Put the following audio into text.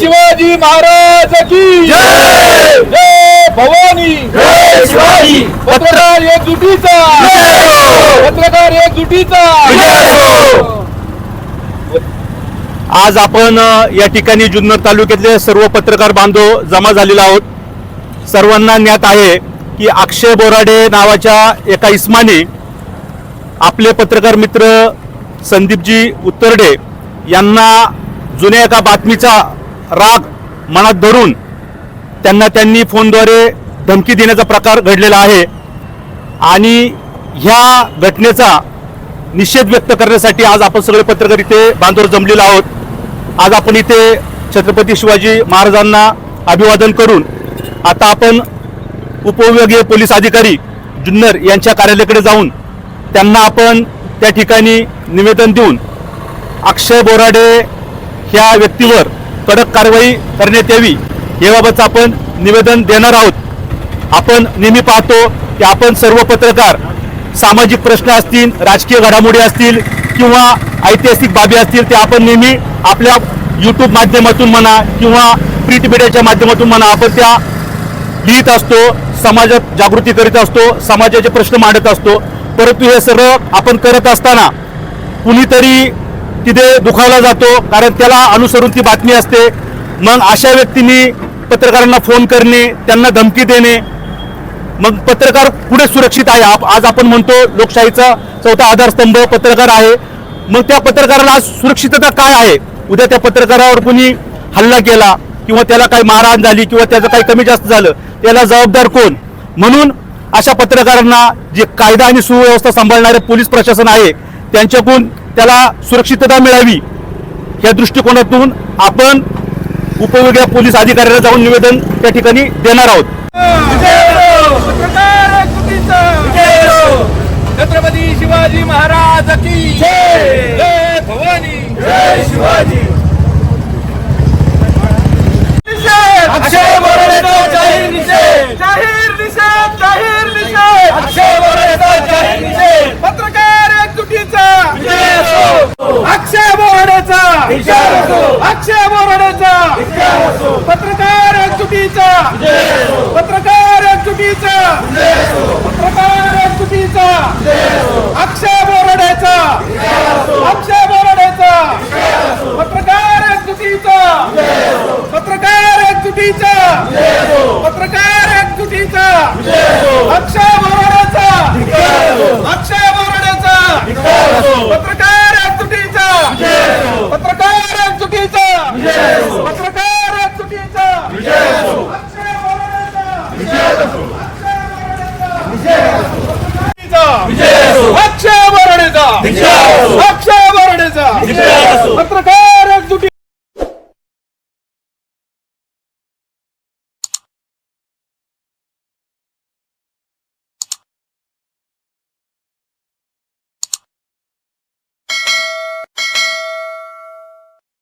शिवाजी महाराज की जय! जय भवानी जय शिवाजी पत्रकार एकजुटीचा विजय असो! पत्रकार एकजुटीचा विजय असो! आज आपण या ठिकाणी जुन्नर तालुक्यातले सर्व पत्रकार बांधव जमा झालेलो आहोत सर्वांना ज्ञात आहे की अक्षय बोराडे नावाच्या एका इस्माने आपले पत्रकार मित्र संदीपजी उत्तरडे यांना जुन्या एका बातमीचा राग मनात धरून त्यांना त्यांनी फोनद्वारे धमकी देण्याचा प्रकार घडलेला आहे. आणि ह्या घटनेचा निषेध व्यक्त करण्यासाठी आज आपण सगळे पत्रकार इथे बांधवर जमलेलो आहोत. आज आपण इथे छत्रपती शिवाजी महाराजांना अभिवादन करून आता आपण उपविभागीय पोलीस अधिकारी जुन्नर यांच्या कार्यालयाकडे जाऊन त्यांना आपण त्या ठिकाणी निवेदन देऊन अक्षय बोराडे ह्या व्यक्तीवर कडक कारवाई करण्यात यावी. याबाबतचं आपण निवेदन देणार आहोत. आपण नेहमी पाहतो की आपण सर्व पत्रकार सामाजिक प्रश्न असतील राजकीय घडामोडी असतील किंवा ऐतिहासिक बाबी असतील ते आपण नेहमी आपल्या यूट्यूब माध्यमातून म्हणा किंवा प्रिंट मीडियाच्या माध्यमातून म्हणा आपण त्या लिहित असतो समाजात जागृती करीत असतो समाजाचे प्रश्न मांडत असतो. परंतु हे सर्व आपण करत असताना कुणीतरी तिथे दुखावला जातो कारण त्याला अनुसरून ती बातमी असते. मग अशा व्यक्तींनी पत्रकारांना फोन करणे त्यांना धमकी देणे. मग पत्रकार पुढे सुरक्षित आहे. आप- आज आपण म्हणतो लोकशाहीचा चौथा आधारस्तंभ पत्रकार आहे. मग त्या पत्रकाराला आज सुरक्षितता काय आहे? उद्या त्या पत्रकारावर कोणी हल्ला केला किंवा त्याला काही मारहाण झाली किंवा त्याचं काही कमी जास्त झालं त्याला जबाबदार कोण? म्हणून अशा पत्रकारांना जे कायदा आणि सुव्यवस्था सांभाळणारे पोलीस प्रशासन आहे त्यांच्याकडून त्याला सुरक्षितता मिळावी या दृष्टिकोनातून आपण उपविभागीय पोलीस अधिकाऱ्याला जाऊन निवेदन त्या ठिकाणी देणार आहोत! छत्रपती शिवाजी महाराज की जय! जय भवानी जय शिवाजी निषेध अक्षय बोराडेचा जाहीर निषेध जाहीर निषेध जाहीर निषेध अक्षय बोराडेचा जाहीर निषेध पत्रकार एकजुटीचा विजय असो! अक्षय बोराडेचा विजय असो! अक्षय बोराडेचा! पत्रकार एकजुटीचा पत्रकार अक्षय बर्डेचा पत्रकार